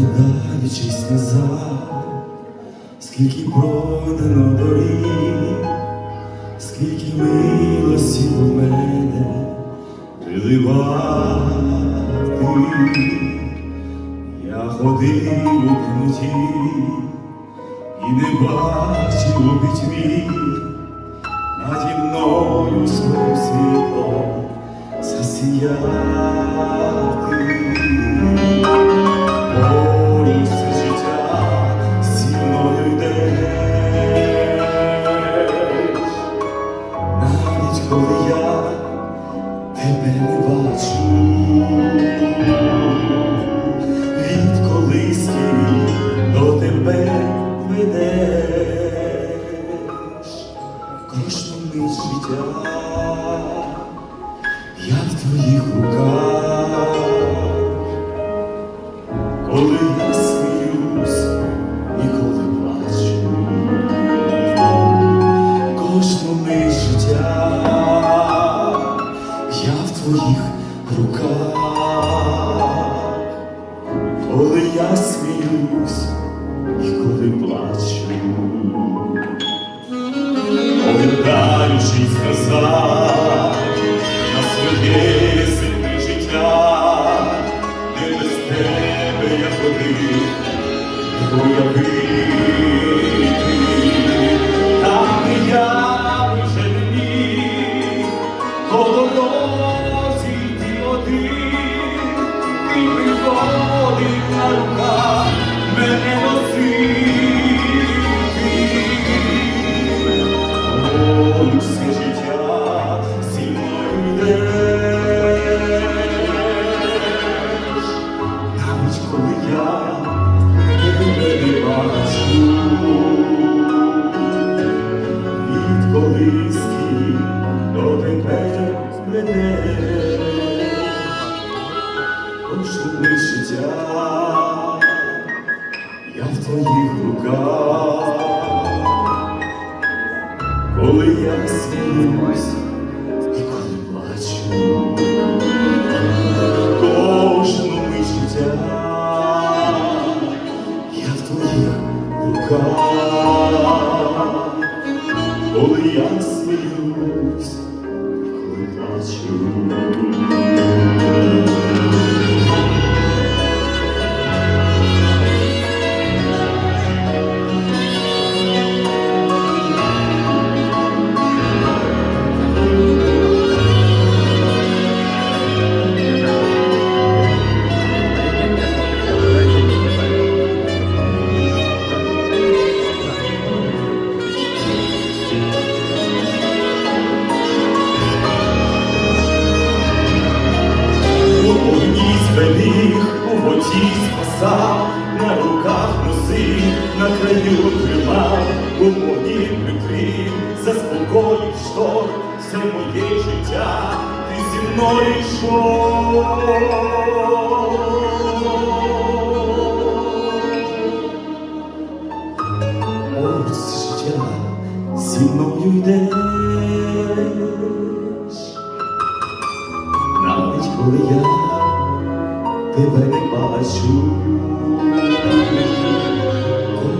оглядаючись назад, скільки пройдено доріг, скільки милості в мене приливати. Я ходив у темноті і не бачив у пітьмі наді мною своїм світлом засіяти. Тебе не бачу, від колиски до тебе ведеш повертаючись назад на своє земне життя, де без тебе я ходив, не уявити, йдеш, коли я тебе бачу, від колиски до тебе ведеш, мить життя, я в твоїх руках. Коли я сміюсь коли я сміюсь, коли плачу. На краю у вогні прикрив, заспокоїв шторм, все моє життя, ти зі мною йшов. Зі мною йдеш. навіть коли я тебе не бачу,